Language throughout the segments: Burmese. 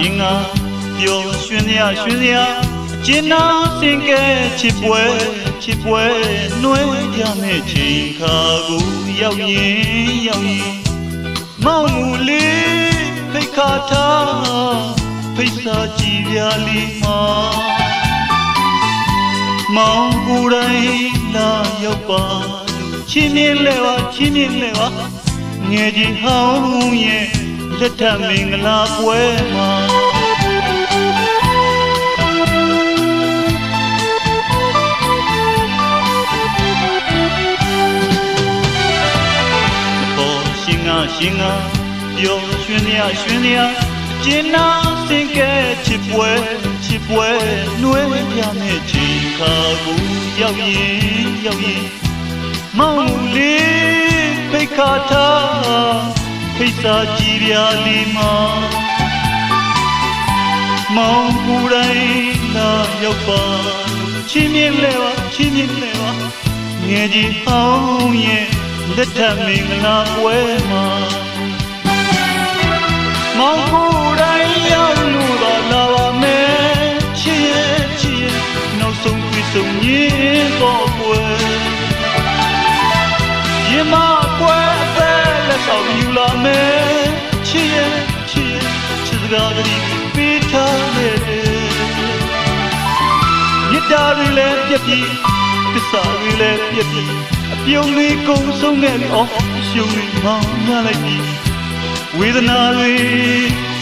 ရှင်ငါပျော်ရွှင်ရရွှင်ရကျင်နာစင်ကဲချစ်ပွဲချစ်ပွဲနှွဲရမယ့်ချိန်ခါကိုရောက်ရင်ရောက်ရင်မောင်မူလေးဖိတ်ခါထားဖိတ်စာကြည်ပြာလီမှာမောင်ကိုယ်တိုင်လာရောက်ပါလို့ချင်းမြင်လဲပါချင်းမြင်လဲပါငယ်ကြီးဟောင်းရဲ့လက်ထပ်မင်္ဂလာပွဲမှာ ရှင်ငါရှင်ငါပျော်ရွှင်ရရွှင်ရကျင်နာစင်ကဲချစ်ပွဲချစ်ပွဲနှွဲပြမယ့်ချိန်ခါကိုရောက်ရင်ရောက်ရင်မောင်လေးဖိတ်ခါထားဖိတ်စာကြည်ပြာလီမှာမောင်ကိုယ်တိုင်လာရောက်ပါချင်းမြင်လဲပါချင်းမြင်လဲပါငယ်ကြီးဟောင်းရဲ့ လက်ထပ်မင်္ဂလာပွဲမှာမောင်ကိုယ်တိုင်ရောက်လို့သာလာပါမယ်ချစ်ရဲ့ချစ်ရဲ့နောက်ဆုံးတွေ့ဆုံရင်းတော့ပွဲရင်မပွဲအသက်လက်ဆောင်ယူလာမယ်ချစ်ရဲ့ချစ်ရဲ့ချစ်စကားတွေပေးထားခဲ့တယ်မြတ်တာတွေလည်းပြည့်ပြည့်သစ္စာတွေလည်းပြည့်ပြည့် အပြုံးလေးကုံဆုံးခဲ့ပြီအော်ရှုံးလေးမောင်းရလိုက်ပြီဝေဒနာတွေ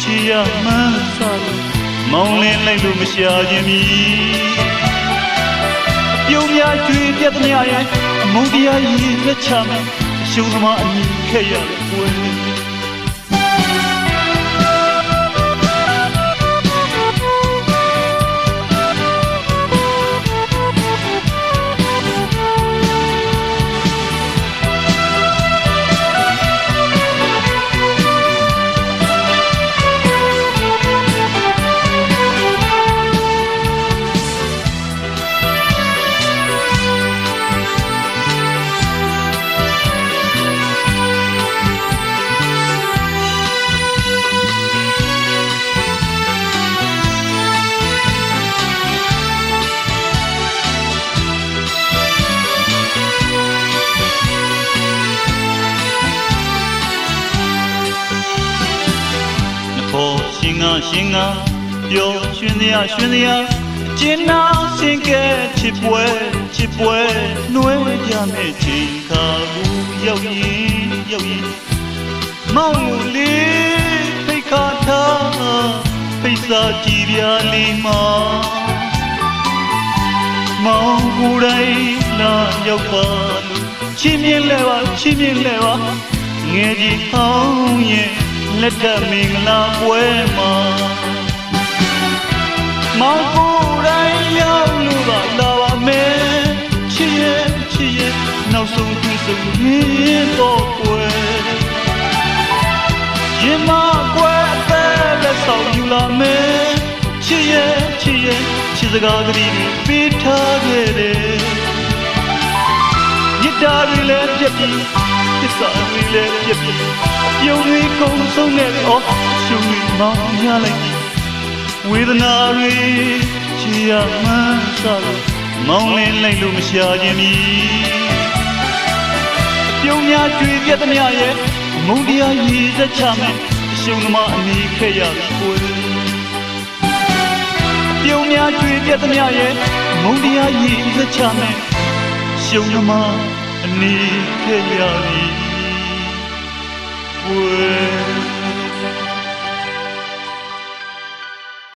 ချီရမှန်းစားလို့မောင်းလင်းလိုက်လို့မရှာခြင်းမီအပြုံးများကျွေးပြတ်သမျှရဲ့အမုန်းတရားကြီးလက်ချမယ်အရှုံးသမားအမြင်ခဲ့ရတဲ့ပွဲနှ ရှင်ငါရှင်ငါပျော်ရွှင်ရရွှင်ရကျင်နာစင်ကဲချစ်ပွဲချစ်ပွဲနှွဲကြမဲ့ချိန်ခါကိုရောက်ရင်ရောက်ရင်မောင်လေးဖိတ်ခါထားဖိတ်စာကြည်ပြာလီမှာမောင်ကိုယ်တိုင်လာရောက်ပါလို့ချင်းမြင်လဲပါချင်းမြင်လဲပါငယ်ကြီးဟောင်းရဲ့ လက်ထပ်မင်္ဂလာပွဲမှာမောင်ကိုယ်တိုင်ရောက်လို့သာလာပါမယ်ချစ်ရဲ့ချစ်ရဲ့နောက်ဆုံးတွေ့ဆုံရင်းတော့ပွဲရင်မကွယ်အသက်လက်ဆောင်ယူလာမယ်ချစ်ရဲ့ချစ်ရဲ့ချစ်စကားကလေးတွေပေးထားခဲ့တယ်မြစ်တာတွေလည်းပြည့်ပြည့်သစ္စာတွေလည်းပြည့်ပြည့်အ ပြုံးတွေကုန်ဆုံးခဲ့ပြီအော်ရှုံးတွေမောင်းရလိုက်ပြီဝေဒနာတွေချီရမှန်းစားလို့မောင်းလင်းလိုက်လို့မရှာခြင်းမီအပြုံးများကျွေပြတ်သမျှရဲ့မုန်းတရားရည်သက်ချမယ်အရှုံးသမားအနေခဲ့ရပြီကိုယ်ပြုံးများကျွေပြတ်သမျှရဲ့မုန်းတရားရည်သက်ချမယ်ရှုံးသမားအနေခဲ့ရပြီ away.